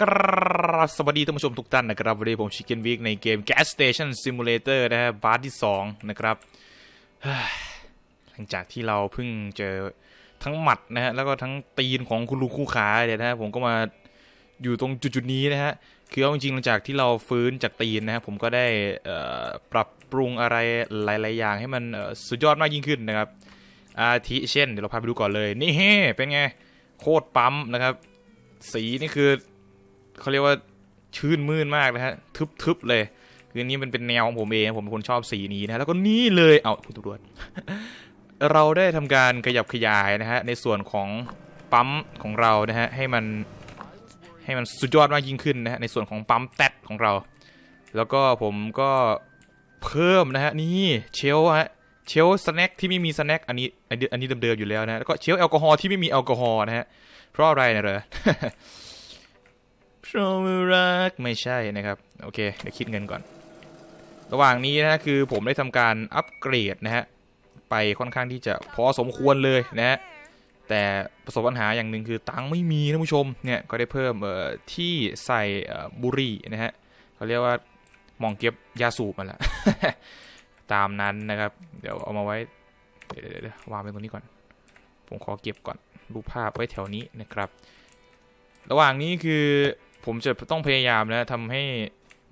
กราบสวัสดีท่านผู้ชมทุกท่านนะครับวันนี้ผมชิคเก้นวิกในเกม Gas Station Simulator นะฮะบาร์ที่ 2 นะครับหลังจากที่เราเพิ่งเจอทั้งหมัดนะฮะแล้วก็ทั้งตีนของคุณลุงคู่ขาเนี่ยนะฮะผมก็มาอยู่ตรงจุดๆนี้นะฮะคือเอาจริงๆหลังจากที่เราฟื้นจากตีนนะฮะผมก็ได้ปรับปรุงอะไรหลายๆอย่างให้มันสุดยอดมากยิ่งขึ้นนะครับ อาทิเช่นเดี๋ยวเราพาไปดูก่อนเลย นี่เฮ้เป็นไงโคตรปั๊มนะครับ สีนี่คือ เขาเรียกว่าชื่นมื่นมากนะฮะทึบๆเลย คืออันนี้มันเป็นแนวของผมเองผมเป็นคนชอบสีนี้นะแล้วก็นี่เลยเอาคุณตำรวจเราได้ทำการขยับขยายนะฮะในส่วนของปั๊มของเรานะฮะให้มันให้มันสุดยอดมากยิ่งขึ้นนะฮะในส่วนของปั๊มแตดของเรา แล้วก็ผมก็เพิ่มนะฮะนี่เชลฮะเชลสแน็คที่ไม่มีสแน็คอันนี้อันนี้อันนี้เดิมๆอยู่แล้วนะแล้วก็เชลแอลกอฮอล์ที่ไม่มีแอลกอฮอล์นะฮะเพราะอะไรนะเหรอ เพราะรักไม่ใช่นะครับ โอเค เดี๋ยวคิดเงินก่อน ระหว่างนี้นะคือผมได้ทำการอัปเกรดนะฮะ ไปค่อนข้างที่จะพอสมควรเลยนะฮะ แต่ประสบปัญหาอย่างหนึ่งคือตังค์ไม่มีท่านผู้ชม เนี่ย ก็ได้เพิ่มเอ่อที่ใส่บุรี่นะฮะเขาเรียกว่ามองเก็บยาสูบมาละตามนั้นนะครับ เดี๋ยวเอามาไว้เดี๋ยวเดี๋ยวเดี๋ยววางไว้ตรงนี้ก่อน ผมขอเก็บก่อนรูปภาพไว้แถวนี้นะครับ ระหว่างนี้คือ ผมจะต้องพยายามนะทำให้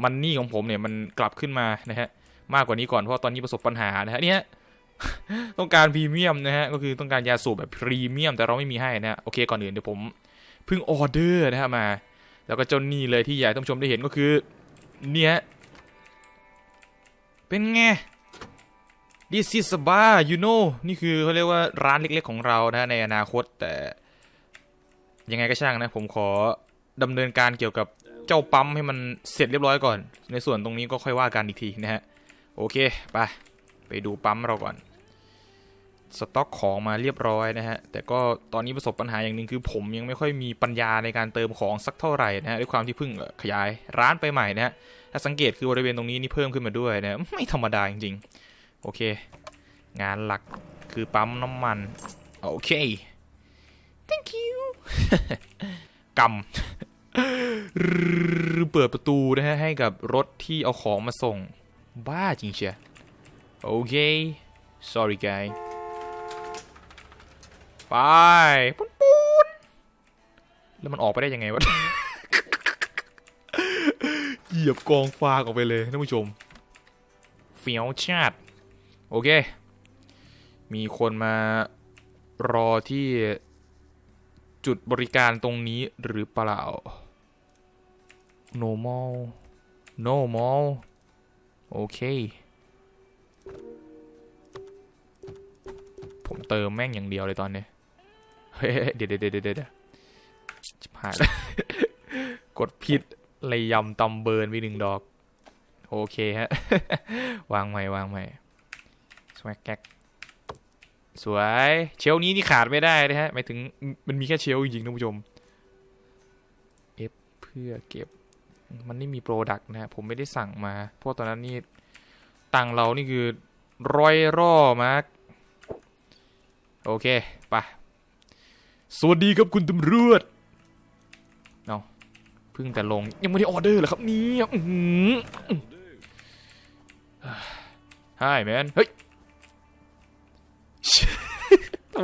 มันนี่ของผมเนี่ยมันกลับขึ้นมานะฮะมากกว่านี้ก่อนเพราะตอนนี้ประสบปัญหานะฮะเนี่ยต้องการพรีเมียมนะฮะก็คือต้องการยาสูบแบบพรีเมียมแต่เราไม่มีให้นะฮะโอเคก่อนอื่นเดี๋ยวผมเพิ่งออเดอร์นะฮะมา แล้วก็เจ้านี่เลยที่อยากให้ท่านผู้ชมได้เห็นก็คือ เนี่ยเป็นไง This is a bar you know นี่คือเขาเรียกว่าร้านเล็กๆของเรานะในอนาคตแต่ยังไงก็ช่างนะผมขอ ดำเนินการเกี่ยวกับเจ้าปั๊มให้มันเสร็จเรียบร้อยก่อน ในส่วนตรงนี้ก็ค่อยว่ากันอีกทีนะฮะ โอเค ไป ไปดูปั๊มเราก่อน สต็อกของมาเรียบร้อยนะฮะ แต่ก็ตอนนี้ประสบปัญหาอย่างหนึ่งคือผมยังไม่ค่อยมีปัญญาในการเติมของสักเท่าไหร่นะฮะด้วยความที่เพิ่งขยายร้านไปใหม่นะฮะ ถ้าสังเกตคือบริเวณตรงนี้นี่เพิ่มขึ้นมาด้วยนะ ไม่ธรรมดาจริงๆ โอเค งานหลักคือปั๊มน้ำมัน โอเค thank you กำเปิดประตูนะฮะให้กับรถที่เอาของมาส่ง บ้าจริงเชียโอเค sorry guy ไปปุ้นปุ้นแล้วมันออกไปได้ยังไงวะ เหยียบกองฟางออกไปเลยท่านผู้ชม เฟี้ยวชาดโอเค มีคนมารอที่ จุดบริการตรงนี้หรือเปล่า normal normal โอเค ผมเติมแม่งอย่างเดียวเลยตอนนี้ เฮ้ยเดี๋ยวเดี๋ยวเดี๋ยวเดี๋ยวเดี๋ยวชิบหายกดผิดเลยยำตำเบิร์นไปหนึ่งดอก โอเคฮะ วางใหม่วางใหม่สวักแก๊ก สวยเชลนี้นี่ขาดไม่ได้นะฮะหมายถึงมันมีแค่เชลจริงๆท่านผู้ชม F เพื่อเก็บมันไม่มีโปรดักต์นะฮะผมไม่ได้สั่งมา เพราะตอนนั้นนี่ตังเรานี่คือร้อยร่อมากโอเคไปสวัสดีครับคุณตำรวจเอาเพิ่งแต่ลงยังไม่ได้ออเดอร์เลยครับเนี่ยอื้อหือ Hi man เฮ้ย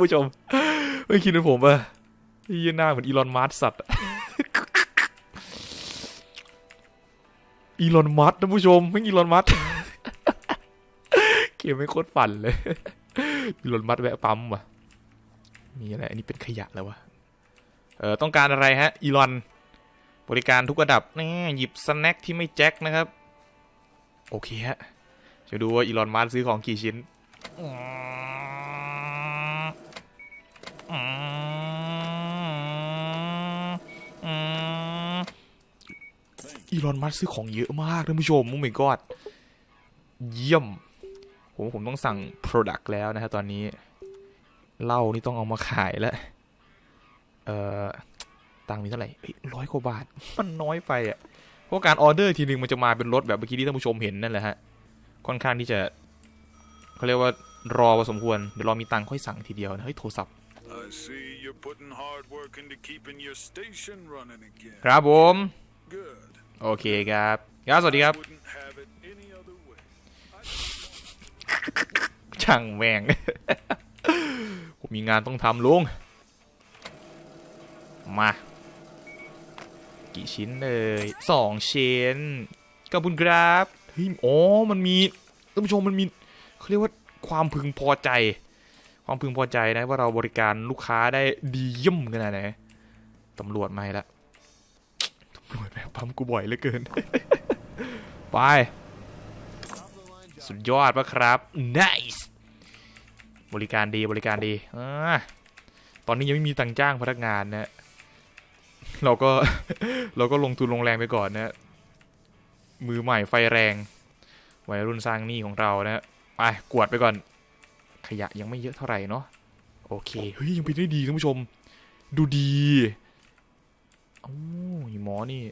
ผู้ชม ไม่คิดถึงผมป่ะยี่หน้าเหมือนอีลอนมัสสัตว์อีลอนมัสท่านผู้ชมไม่อีลอนมัสเกมไม่โคตรฝันเลยอีลอนมัสแวะปั๊มว่ะมีอะไรอันนี้เป็นขยะแล้ววะเออต้องการอะไรฮะอีลอนบริการทุกระดับแน่หยิบสแน็คที่ไม่แจ็คนะครับ โอเคฮะจะดูว่าอีลอนมัสซื้อของกี่ชิ้น อีลอนมัสซื้อของเยอะมากท่านผู้ชมมุ้งไม่กอดเยี่ยม ผมผมต้องสั่ง Product แล้วนะฮะตอนนี้เหล้านี่ต้องเอามาขายแล้ว เอ่อ ตังค์มีเท่าไหร่ร้อยกว่าบาท มันน้อยไปอะ เพราะการออเดอร์ทีนึงมันจะมาเป็นรถแบบเมื่อกี้ที่ท่านผู้ชมเห็นนั่นแหละฮะ ค่อนข้างที่จะเขาเรียกว่ารอพอสมควร เดี๋ยวรอมีตังค์ค่อยสั่งทีเดียวนะ เฮ้ย โทรศัพท์ I see you're putting hard work into keeping your station running again. ครับผม Good. โอเคครับครับสวัสดีครับ ช่างแม่ง ผมมีงานต้องทำลุง มา กี่ชิ้นเลยสองชิ้นขอบคุณครับเฮ้ยอ๋อมันมีท่านผู้ชมมันมีเขาเรียกว่าความพึงพอใจ ความพึงพอใจนะว่าเราบริการลูกค้าได้ดีเยี่ยมขนาดไหนตำรวจมาแล้ว ปั๊มกูบ่อยเหลือเกิน ไป สุดยอดปะครับ nice บริการดีบริการดีอ่าตอนนี้ยังไม่มีตังค์จ้างพนักงานนะเราก็เราก็ลงทุนลงแรงไปก่อนนะ มือใหม่ไฟแรง วัยรุ่นสร้างหนี้ของเรานะไปกวดไปก่อน ขยะยังไม่เยอะเท่าไหร่เนาะโอเคเฮ้ยยังไปได้ดีท่านผู้ชม ดูดีโอ้ยหมอนี่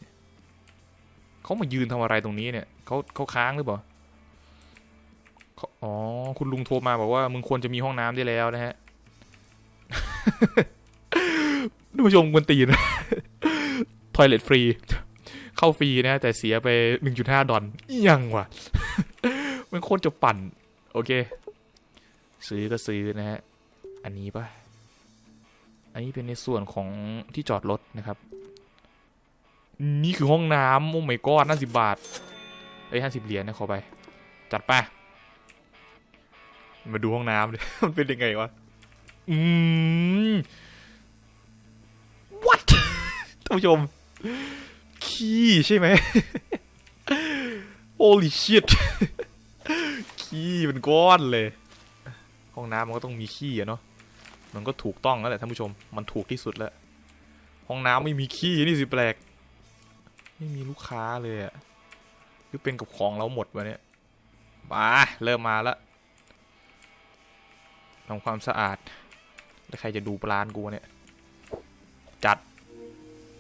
เขามายืนทำอะไรตรงนี้เนี่ยเขาเขาค้างหรือเปล่าอ๋อ คุณลุงโทรมาบอกว่า มึงควรจะมีห้องน้ำได้แล้วนะฮะท่านผู้ชมกวนตีนทอยเลทฟรี เข้าฟรีนะ แต่เสียไป 1.5 ดอลอิหยังวะมันโคตรจะปั่น โอเค ซื้อก็ซื้อนะฮะ อันนี้ปะอันนี้เป็นในส่วนของที่จอดรถนะครับ นี่คือห้องน้ำโอ้ไม่กอดห้าสิบบาทเอ้ยห้าสิบเหรียญนะขอไป จัดไป มาดูห้องน้ำดิมันเป็นยังไงวะ อืม what ท่านผู้ชม ขี้ใช่ไหม holy shit ขี้เป็นก้อนเลย ห้องน้ำมันก็ต้องมีขี้อะเนาะ มันก็ถูกต้องแล้วแหละท่านผู้ชม มันถูกที่สุดแล้ว ห้องน้ำไม่มีขี้นี่สิแปลก ไม่มีลูกค้าเลยอะคือเป็นกับของเราหมดวะเนี่ยมาเริ่มมาล้วทำความสะอาด แล้วใครจะดูปลานกูเนี่ย จัด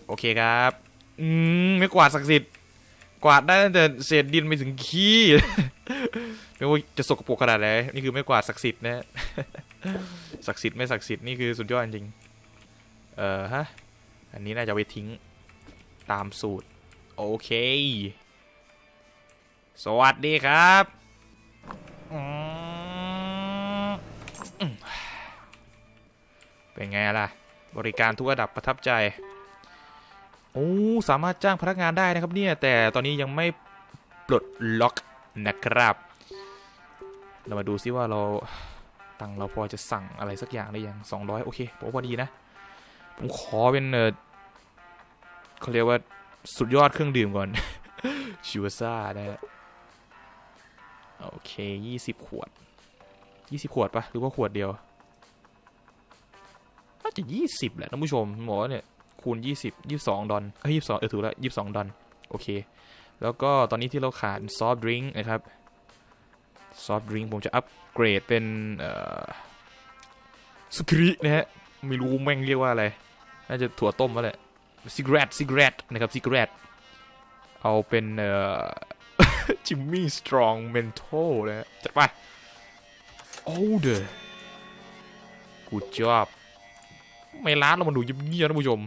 โอเคครับ อืม ไม่กวาดศักดิ์สิทธิ์ กวาดได้ตั้งแต่เศษดินไปถึงขี้ไม่ว่าจะสกปรกขนาดไหนนี่คือไม่กวาดศักดิ์สิทธิ์นะศักดิ์สิทธิ์ไม่ศักดิ์สิทธิ์นี่คือสุดยอดจริง เออฮะ อันนี้น่าจะไปทิ้งตามสูตร โอเค สวัสดีครับเป็นไงล่ะ บริการทุกระดับประทับใจ โอ้ สามารถจ้างพนักงานได้นะครับเนี่ย แต่ตอนนี้ยังไม่ปลดล็อกนะครับ เรามาดูซิว่าเราตังเราพอจะสั่งอะไรสักอย่างได้ยัง 200 โอเคผมพอดีนะ ผมขอเป็นเออเขาเรียกว่า สุดยอดเครื่องดื่มก่อน ชิวซ่าได้แล้วโอเค20ขวด20ขวดปะหรือว่าขวดเดียวน่าจะ20แหละท่านผู้ชมหมอเนี่ยคูณ20 22ดอลเอ้ย22เออถูกแล้ว22ดอลโอเค แล้วก็ตอนนี้ที่เราขาดซอฟต์ดริงก์นะครับซอฟต์ดริงก์ผมจะอัปเกรดเป็นเอ่อสุกรินะฮะไม่รู้แม่งเรียกว่าอะไร น่าจะถั่วต้มมาแหละ ซิกเรตซิกเรตนะครับซิกเรตเอาเป็นเอ่อจิมมี่สตรองเมนโทนะฮะจัดไปโอ้เดอกูจอบไม่ร้านเรามันดูเงียบๆนะผู้ชม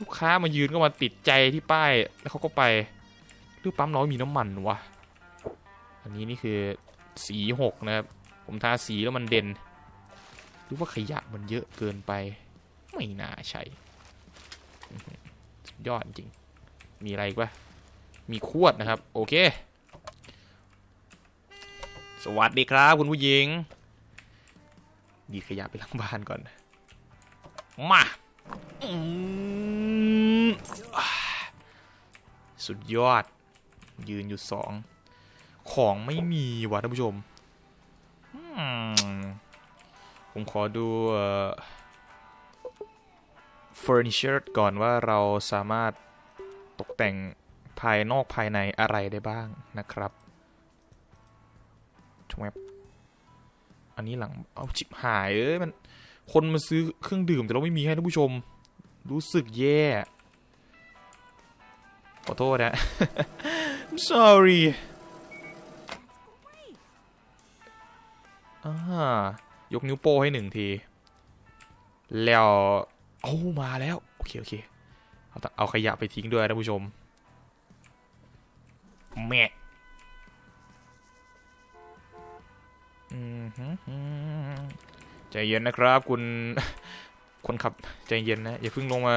ลูกค้ามายืนก็มาติดใจที่ป้าย แล้วเขาก็ไปหรือปั๊มน้อยมีน้ำมันวะ อันนี้นี่คือสีหกนะครับ ผมทาสีแล้วมันเด่น หรือว่าขยะมันเยอะเกินไป ไม่น่าใช่ ยอดจริง มีอะไรอีกวะมีขวดนะครับ โอเค สวัสดีครับคุณผู้หญิง ดีขยะไปหลังบ้านก่อน มาสุดยอด ยืนอยู่สอง ของไม่มีว่ะท่านผู้ชมอืมผมขอดู เฟอร์นิเจอร์ก่อนว่าเราสามารถตกแต่งภายนอกภายในอะไรได้บ้างนะครับชวบอันนี้หลังเอาชิบหายเอ้ยมันคนมาซื้อเครื่องดื่มแต่เราไม่มีให้ท่านผู้ชม รู้สึกแย่ ขอโทษนะ I'm sorry อ่ายกนิ้วโป้ให้หนึ่งที แล้ว เอามาแล้ว โอเค โอเค เอาเอาขยะไปทิ้งด้วยท่านผู้ชม แม่อืมฮึใจเย็นนะครับ คุณคนขับใจเย็นนะ อย่าเพิ่งลงมา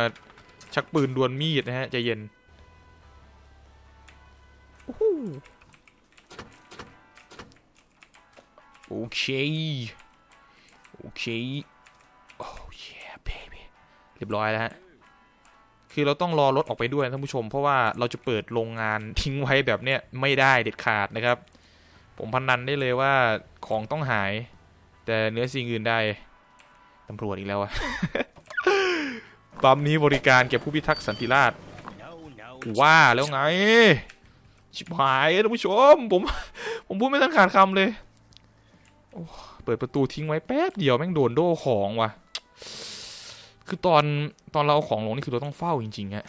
ชักปืนดวลมีดนะฮะ ใจเย็นโอ้โหโอเค โอเค รียบร้อยแล้วฮะคือเราต้องรอรถออกไปด้วยท่านผู้ชม เพราะว่าเราจะเปิดโรงงานทิ้งไว้แบบเนี้ยไม่ได้เด็ดขาดนะครับ ผมพนันได้เลยว่าของต้องหาย แต่เนื้อสิ่งอื่นได้ตำรวจอีกแล้วอะปั๊มนี้บริการแก่ผู้พิทักษ์สันติราษฎร์ว่าแล้วไง ชิบหายท่านผู้ชม ผมผมพูดไม่ทันขาดคำเลยเปิดประตูทิ้งไว้แป๊บเดียวแม่งโดนโดของว่ะ คือตอนตอนเราเอาของลงนี่คือเราต้องเฝ้าจริงๆอะ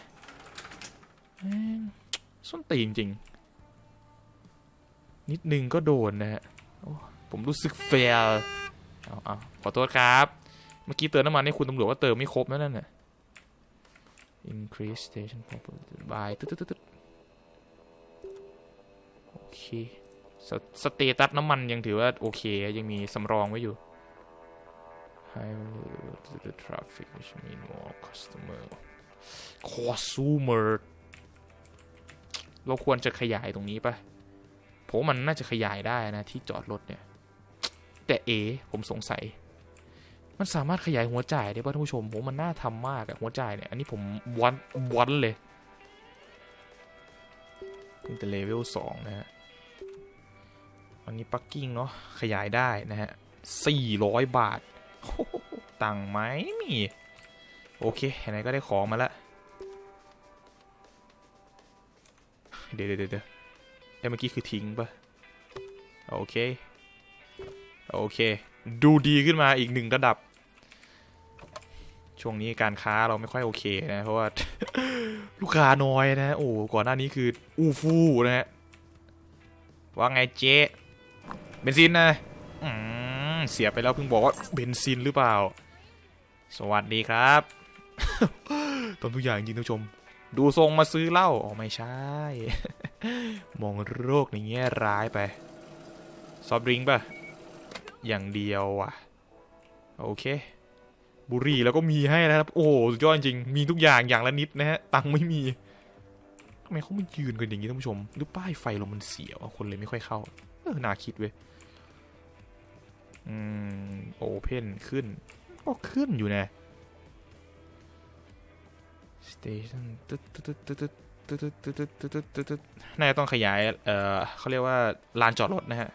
ส้นตีนจริง นิดนึงก็โดนนะฮะผมรู้สึกเฟลเอาเอาขอโทษครับ เมื่อกี้เติมน้ำมันให้คุณตำรวจว่าเติมไม่ครบนะนั่นน่ะ increase station population by ตึ๊ดตึ๊ดตึ๊ดโอเคสสเตตัสน้ำมันยังถือว่าโอเค ยังมีสำรองไว้อยู่ high value to the traffic which mean more customer consumer เราควรจะขยายตรงนี้ปะผมมันน่าจะขยายได้นะที่จอดรถเนี่ย แต่เอ ผมสงสัย มันสามารถขยายหัวจ่ายได้ป่ะท่านผู้ชม ผมมันน่าทำมากอะหัวจ่ายเนี่ย อันนี้ผมวัดวัดเลยเพิ่งแต่เลเวลสองนะฮะอันนี้ปักกิ้งเนาะขยายได้นะฮะสี่ร้อยบาท ตังไหมมี โอเคไหนก็ได้ของมาล้วเดี๋ยวเดี๋ยวเดี๋ยวไอ้เมื่อกี้คือทิ้งปะโอเค โอเค ดูดีขึ้นมาอีกหนึ่งระดับ ช่วงนี้การค้าเราไม่ค่อยโอเคนะ เพราะว่า ลูกค้าน้อยนะ โอ้ ก่อนหน้านี้คือ อูฟู่นะฮะว่าไงเจ๊เบนซินนะอืม เสียไปแล้วเพิ่งบอกว่าเบนซินหรือเปล่า สวัสดีครับตอนทุกอย่างจริงท่านผู้ชม ดูทรงมาซื้อเหล้าอ๋อไม่ใช่ มองโรคในแง่ร้ายไป ซอฟต์ดริงก์ป่ะ อย่างเดียวอะ โอเค บุหรี่แล้วก็มีให้นะครับ โอ้โหสุดยอดจริง มีทุกอย่างอย่างละนิดนะฮะ ตังค์ไม่มีทำไมเขาไม่ยืนกันอย่างนี้ท่านผู้ชม หรือป้ายไฟเรามันเสียวะคนเลยไม่ค่อยเข้า เออน่าคิดเว้ย อืมโอเพนขึ้น ก็ขึ้นอยู่นะสเตชันตึ๊ดตึ๊ดตึ๊ดตึ๊ดตึ๊ดตึ๊ดตึ๊ดตึ๊ดตึ๊ดตึ๊ดน่าจะต้องขยาย เอ่อเขาเรียกว่าลานจอดรถนะฮะ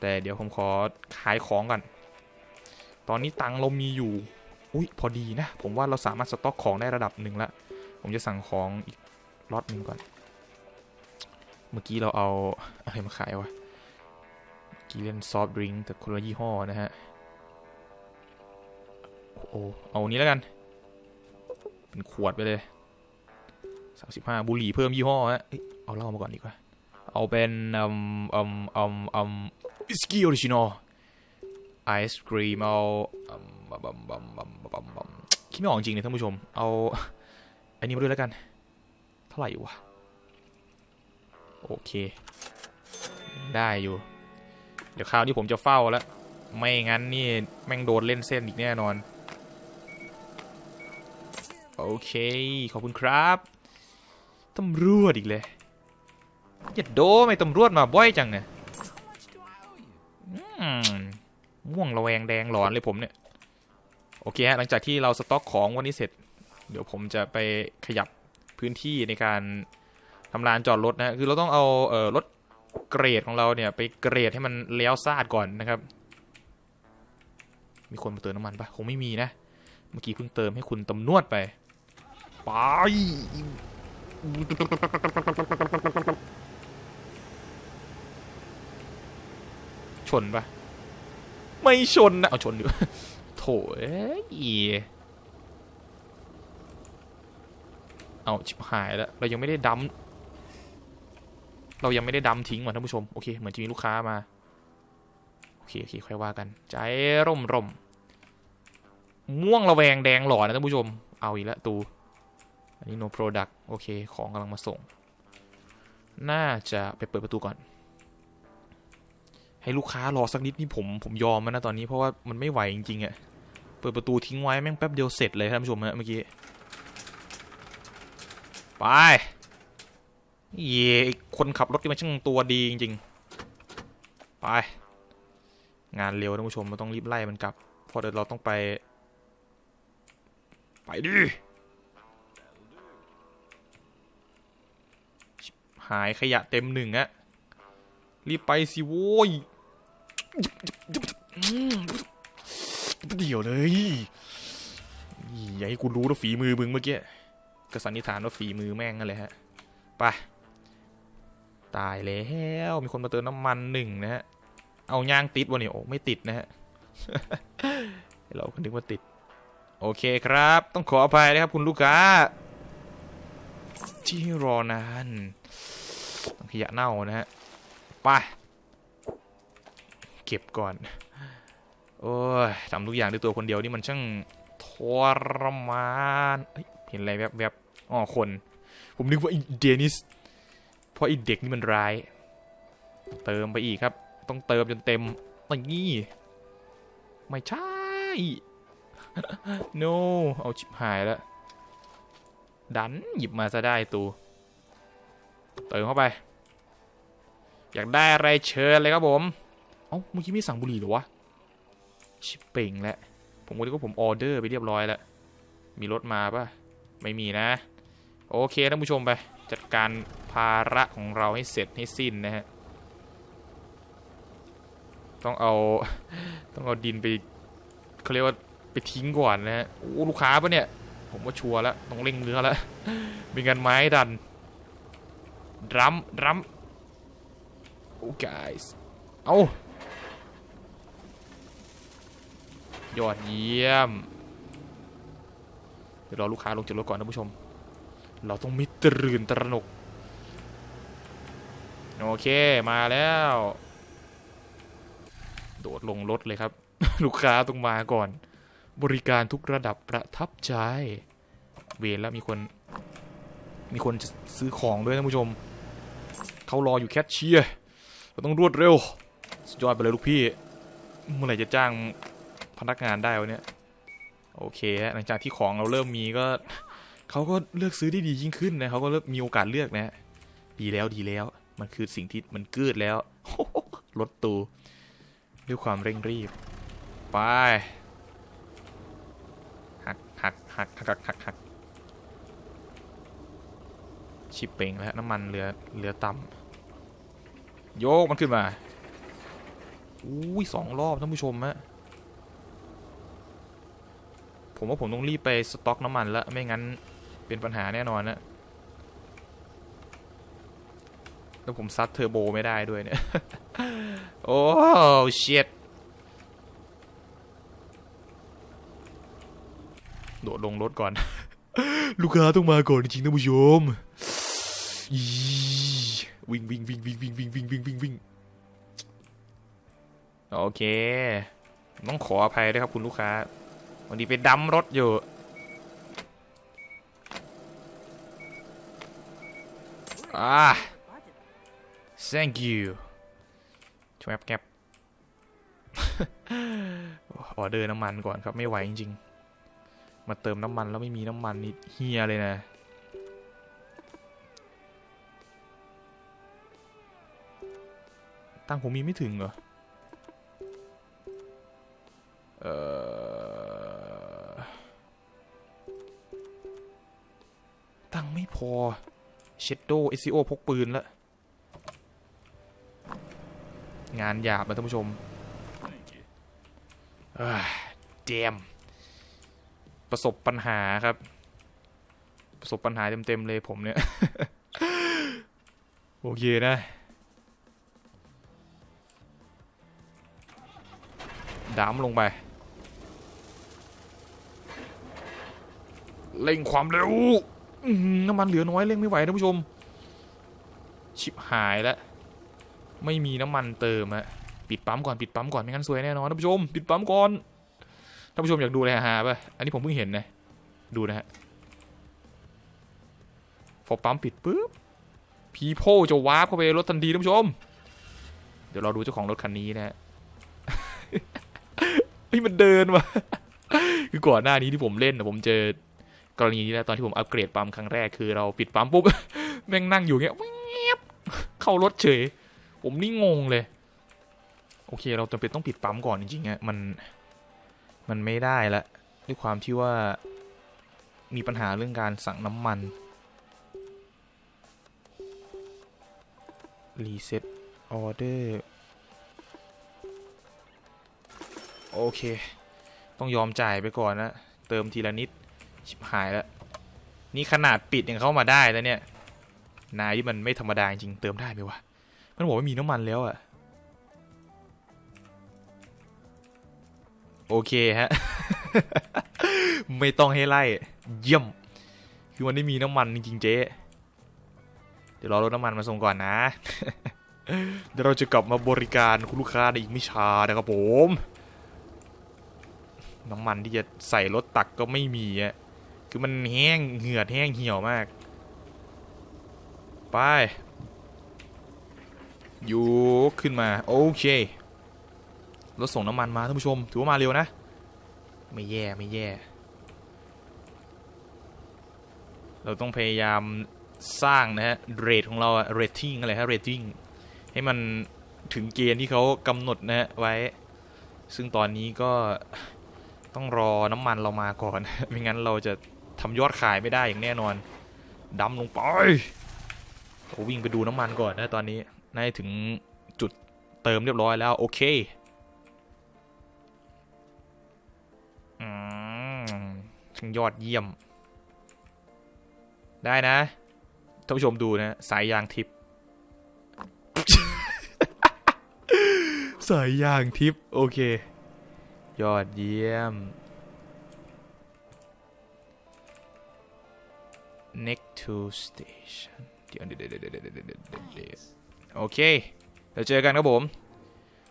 แต่เดี๋ยวผมขอขายของก่อน ตอนนี้ตังค์เรามีอยู่ อุ้ยพอดีนะ ผมว่าเราสามารถสต็อกของได้ระดับหนึ่งละ ผมจะสั่งของอีกล็อตหนึ่งก่อน เมื่อกี้เราเอาอะไรมาขายวะเมื่อ กี้เล่นซอฟต์ดริงก์แต่คนละยี่ห้อนะฮะ โอ้ เอาอันนี้แล้วกัน เป็นขวดไปเลยสามสิบห้าบุหรี่เพิ่มยี่ห้อฮะเอาเหล้ามาก่อนดีกว่า เอาเป็นอืมอืมอืมอืมวิสกี้ออริจินอลไอศครีมเอาอืมบัมบัมบัมบัมบัมบัมคิดไม่ออกจริงเลยท่านผู้ชม เอาอันนี้มาด้วยแล้วกัน เท่าไหร่อยู่วะ โอเค ได้อยู่ เดี๋ยวคราวนี้ผมจะเฝ้าแล้ว ไม่งั้นนี่แม่งโดนเล่นเส้นอีกแน่นอน โอเค ขอบคุณครับตำรวจอีกเลยอย่าโดไม่ตำรวจมาบ่อยจังเนี่ยม่วงระแวงแดงหลอนเลยผมเนี่ย โอเคฮะหลังจากที่เราสต็อกของวันนี้เสร็จ เดี๋ยวผมจะไปขยับพื้นที่ในการทำลานจอดรถนะ คือเราต้องเอาเออรถ เกรดของเราเนี่ยไปเกรดให้มันเลี้ยวซาดก่อนนะครับ มีคนมาเติมน้ำมันปะคงไม่มีนะ เมื่อกี้เพิ่งเติมให้คุณตำนวดไปไปชนปะไม่ชนนะเอาชนอยู่โถเอ้ยเอาชิบหายแล้ว เรายังไม่ได้ดัม เรายังไม่ได้ดัมทิ้งว่ะท่านผู้ชม โอเค เหมือนจะมีลูกค้ามา โอเคโอเคค่อยว่ากัน ใจร่มร่มม่วงระแวงแดงหลอนนะท่านผู้ชม เอาอีกแล้วตู อันนี้ no product โอเค ของกำลังมาส่ง น่าจะไปเปิดประตูก่อน ให้ลูกค้ารอสักนิดนี่ผมผมยอมแล้วนะตอนนี้เพราะว่ามันไม่ไหวจริงๆอะเปิดประตูทิ้งไว้แม่งแป๊บเดียวเสร็จเลยท่านผู้ชมฮะเมื่อกี้ ไป เย่ไอ้คนขับรถนี่มันช่างตัวดีจริงๆ ไป งานเร็วท่านผู้ชมเราต้องรีบไล่มันกลับเพราะเดี๋ยวเราต้องไป ไปดิหายขยะเต็มหนึ่งอะรีบไปสิโว้ยเดี๋ยวเลยอย่าให้กูรู้นะฝีมือมึงเมื่อกี้ก็สันนิษฐานว่าฝีมือแม่งนั่นแหละฮะ ไป ตายแล้วมีคนมาเติมน้ำมันหนึ่งนะฮะ เอายางติดวะเนี่ยโอ้ไม่ติดนะฮะ เราก็นึกว่าติด โอเคครับ ต้องขออภัยนะครับคุณลูกค้า ที่รอนานต้องขยะเน่านะฮะ ไป เก็บก่อน โอ้ยทำทุกอย่างด้วยตัวคนเดียวนี่มันช่างทรมาน เห็นอะไรแวบๆอ๋อคน ผมนึกว่าเดนิส เพราะอีเด็กนี่มันร้าย เติมไปอีกครับ ต้องเติมจนเต็มอย่างนี้ไม่ใช่ no เอาชิบหายแล้ว ดันหยิบมาซะได้ตู เติมเข้าไป อยากได้อะไรเชิญเลยครับผม เอ้าเมื่อกี้ไม่สั่งบุหรี่หรอวะ ชิปเป่งแล้ว ผมก็นึกว่าผมออเดอร์ไปเรียบร้อยแล้ว มีรถมาปะไม่มีนะ โอเคท่านผู้ชมไป จัดการภาระของเราให้เสร็จให้สิ้นนะฮะ ต้องเอาต้องเอาดินไปเขาเรียกว่าไปทิ้งก่อนนะฮะโอ้ลูกค้าปะเนี่ย ผมว่าชัวร์แล้วต้องเร่งเรือแล้วมีงานไม้ดันรัมรัมโอ้ guys เอายอดเยี่ยม เดี๋ยวรอลูกค้าลงจากรถก่อนนะผู้ชม เราต้องมิตรื่นตระหนก โอเคมาแล้ว โดดลงรถเลยครับ ลูกค้าต้องมาก่อน บริการทุกระดับประทับใจ เวรแล้วมีคน มีคนจะซื้อของด้วยท่านผู้ชม เขารออยู่แคชเชียร์เราต้องรวดเร็ว สุดยอดไปเลยลูกพี่ เมื่อไหร่จะจ้างพนักงานได้วะเนี่ย โอเคฮะหลังจากที่ของเราเริ่มมีก็ เขาก็เลือกซื้อได้ดียิ่งขึ้นนะเขาก็เริ่มมีโอกาสเลือกนะดีแล้วดีแล้ว มันคือสิ่งที่มันกิดแล้วรถตูด้วยความเร่งรีบ ไปหักหักหักหักหักหักหักชิปเป่งแล้วน้ำมันเรือเรือต่ำโยกมันขึ้นมาอุ้ยสองรอบท่านผู้ชมฮะผมว่าผมต้องรีบไปสต็อกน้ำมันแล้วไม่งั้น เป็นปัญหาแน่นอนนะแล้วผมซัดเทอร์โบไม่ได้ด้วยเนี่ย โอ้เชียดโดดลงรถก่อน ลูกค้าต้องมาก่อนจริงๆท่านผู้ชมวิ่งวิ่งวิ่งวิ่งวิ่งวิ่งวิ่งวิ่งวิ่งวิ่งโอเค ต้องขออภัยด้วยครับคุณลูกค้า วันนี้ไปดัมรถอยู่ อ่า thank you ช่วยแอบแกบออเดอร์น้ำมันก่อนครับไม่ไหวจริงๆ มาเติมน้ำมันแล้วไม่มีน้ำมันนี่เฮียเลยนะ ตังผมมีไม่ถึงเหรอ เออ ตังไม่พอ เชดโดเอซิโอพกปืนแล้ว งานหยาบนะท่านผู้ชมเจมประสบปัญหาครับ ประสบปัญหาเต็มๆเลยผมเนี่ย โอเคนะดามลงไป เร่งความเร็ว น้ำมันเหลือน้อยเร่งไม่ไหวท่านผู้ชม ชิบหายแล้วไม่มีน้ำมันเติมอะปิดปั๊มก่อนปิดปั๊มก่อนไม่งั้นซวยแน่นอนท่านผู้ชม ปิดปั๊มก่อนท่านผู้ชมอยากดูอะไรฮาป่ะอันนี้ผมเพิ่งเห็นนะดูนะฮะพอปั๊มปิดปุ๊บพีโพจะวาร์ปเข้าไปรถทันทีท่านผู้ชม เดี๋ยวเราดูเจ้าของรถคันนี้นะฮะเฮ้ยมันเดินว่ะคือก่อนหน้านี้ที่ผมเล่นนะผมเจอ กรณีนี้แล้วตอนที่ผมอัปเกรดปั๊มครั้งแรกคือเราปิดปั๊มปุ๊บ แม่งนั่งอยู่เงี้ยเงียบเข้ารถเฉย ผมนี่งงเลย โอเค เราจำเป็นต้องปิดปั๊มก่อนจริงๆอะมันมันไม่ได้ละด้วยความที่ว่ามีปัญหาเรื่องการสั่งน้ำมันรีเซ็ตออเดอร์โอเค ต้องยอมจ่ายไปก่อนนะ เติมทีละนิด ชิบหายแล้วนี่ขนาดปิดยังเข้ามาได้แล้วเนี่ย นายที่มันไม่ธรรมดาจริงเติมได้ไหมวะมันบอกว่ามีน้ำมันแล้วอะโอเคฮะ ไม่ต้องให้ไล่ เยี่ยม คือมันได้มีน้ำมันจริงเจ๊เดี๋ยวรอรถน้ำมันมาส่งก่อนนะ เดี๋ยวเราจะกลับมาบริการคุณลูกค้าในอีกไม่ช้านะครับผม น้ำมันที่จะใส่รถตักก็ไม่มีอะ คือมันแห้งเหือดแห้งเหี่ยวมาก ไปยูขึ้นมา โอเครถส่งน้ำมันมาท่านผู้ชม ถือว่ามาเร็วนะ ไม่แย่ไม่แย่ เราต้องพยายามสร้างนะฮะเรทของเราอะเรตติ้งอะไรฮะเรตติ้งให้มันถึงเกณฑ์ที่เขากำหนดนะฮะไว้ ซึ่งตอนนี้ก็ต้องรอน้ำมันเรามาก่อน ไม่งั้นเราจะ ทำยอดขายไม่ได้อย่างแน่นอนดำลงไปโอ้วิ่งไปดูน้ำมันก่อนนะตอนนี้น่าจะถึงจุดเติมเรียบร้อยแล้ว โอเคช่างยอดเยี่ยม ได้นะท่านผู้ชมดูนะ สายยางทิป สายยางทิป โอเค ยอดเยี่ยม next to station เดี๋ยวเดี๋ยวเดี๋ยวเดี๋ยวเดี๋ยวโอเคเราเจอกันครับผม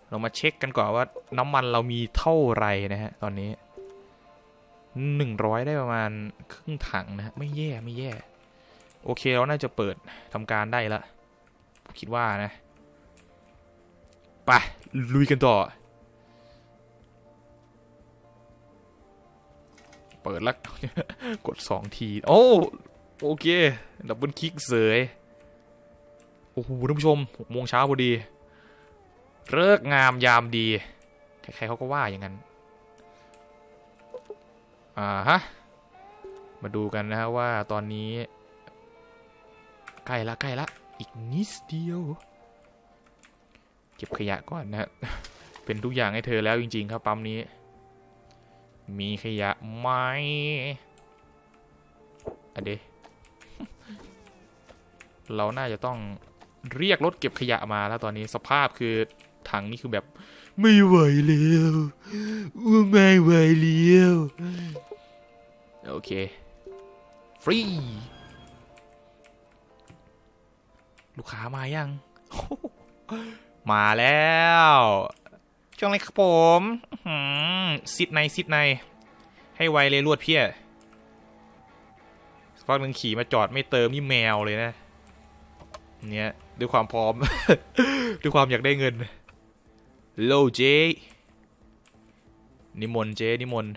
เรามาเช็คกันก่อนว่าน้ำมันเรามีเท่าไรนะฮะ ตอนนี้หนึ่งร้อยได้ประมาณครึ่งถังนะฮะ ไม่แย่ไม่แย่ โอเคเราน่าจะเปิดทำการได้ละ คิดว่านะ ไป ลุยกันต่อ เปิดล้วกดสองที โอ้ โอเค ดับเบิลคลิกเสย โอ้โหท่านผู้ชมหกโมงเช้าพอดีเลิกงามยามดี ใครๆเขาก็ว่าอย่างนั้น อ่าฮะ มาดูกันนะฮะว่าตอนนี้ ใกล้ละใกล้ละ อีกนิดเดียว เก็บขยะก่อนนะฮะ เป็นทุกอย่างให้เธอแล้วจริงๆครับปั๊มนี้ มีขยะไหมอะเด เราน่าจะต้องเรียกรถเก็บขยะมาแล้วตอนนี้สภาพคือถังนี่คือแบบไม่ไหวแล้วไม่ไหวแล้วโอเค ฟรี ลูกค้ามายัง มาแล้วช่วงไรครับผมซิดในซิดใน ให้ไวเลยรวดเพี้ยสักพักหนึ่งขี่มาจอดไม่เติมนี่แมวเลยนะ เนี่ยด้วยความพร้อม ด้วยความอยากได้เงินโลเจนิมนต์เจนิมนต์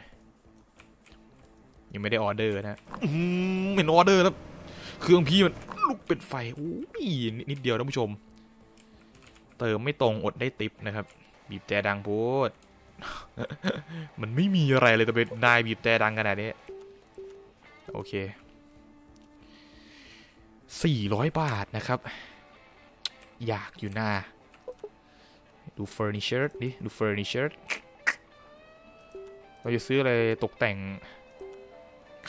ยังไม่ได้ออเดอร์นะอื้อหือเห็นออเดอร์แล้ว เครื่องพี่มันลุกเป็นไฟโอ้ยนิดเดียวท่านผู้ชม เติมไม่ตรงอดได้ติปนะครับ บีบแต่ดังพูดมันไม่มีอะไรเลยแต่เป็นนายบีบแต่ดังขนาดนี้โอเค สี่ร้อยบาทนะครับ อยากอยู่หน้า ดูเฟอร์นิเจอร์ดิ ดูเฟอร์นิเจอร์เราจะซื้ออะไรตกแต่ง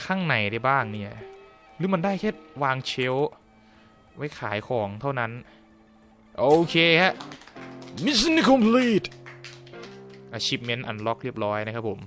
ข้างในได้บ้างเนี่ย หรือมันได้แค่วางเชลไว้ขายของเท่านั้น โอเคฮะ Mission complete Achievement unlock เรียบร้อยนะครับผม